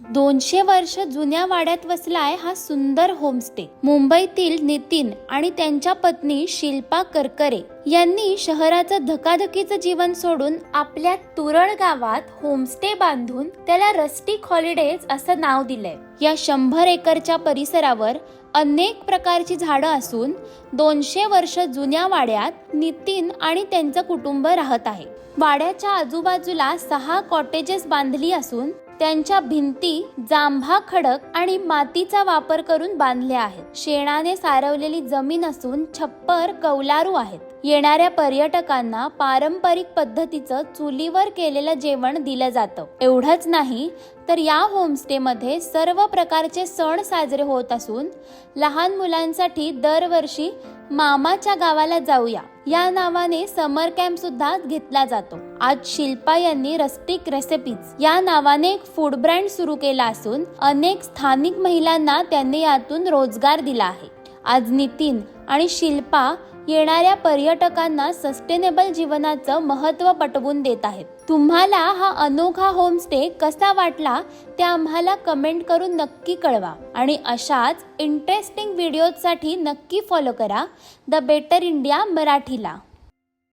दोनशे वर्ष जुन्या वाड्यात वसलाय हा सुंदर होमस्टे. मुंबईतील नितीन आणि त्यांच्या पत्नी शिल्पा करकरे यांनी शहराचं धकाधकीचं जीवन सोडून आपल्या तुरळ गावात होमस्टे बांधून त्याला रस्टिक हॉलिडेज असं नाव दिलंय. या शंभर एकरच्या परिसरावर अनेक प्रकारची झाडं असून दोनशे वर्ष जुन्या वाड्यात नितीन आणि त्यांचं कुटुंब राहत आहे. वाड्याच्या आजूबाजूला सहा कॉटेजेस बांधली असून त्यांच्या भिंती जांभा खडक आणि मातीचा वापर करून बांधल्या आहेत. शेणाने सारवलेली जमीन असून छप्पर कौलारू आहेत. येणाऱ्या पर्यटकांना पारंपरिक पद्धतीचं चुलीवर केलेलं जेवण दिलं जातं. एवढंच नाही तर या होमस्टेमध्ये सर्व प्रकारचे सण साजरे होत असून लहान मुलांसाठी दरवर्षी मामाच्या गावाला जाऊया. या नावाने समर कॅम्प सुद्धा घेतला जातो. आज शिल्पा यांनी रस्टिक रेसिपीज या नावाने एक फूड ब्रँड सुरू केला असून अनेक स्थानिक महिलांना त्यांनी यातून रोजगार दिला आहे. आज नितीन आणि शिल्पा येणाऱ्या पर्यटकांना सस्टेनेबल जीवनाचं महत्त्व पटवून देत आहेत. तुम्हाला हा अनोखा होमस्टे कसा वाटला ते आम्हाला कमेंट करून नक्की कळवा. आणि अशाच इंटरेस्टिंग व्हिडिओजसाठी नक्की फॉलो करा. द बेटर इंडिया मराठीला.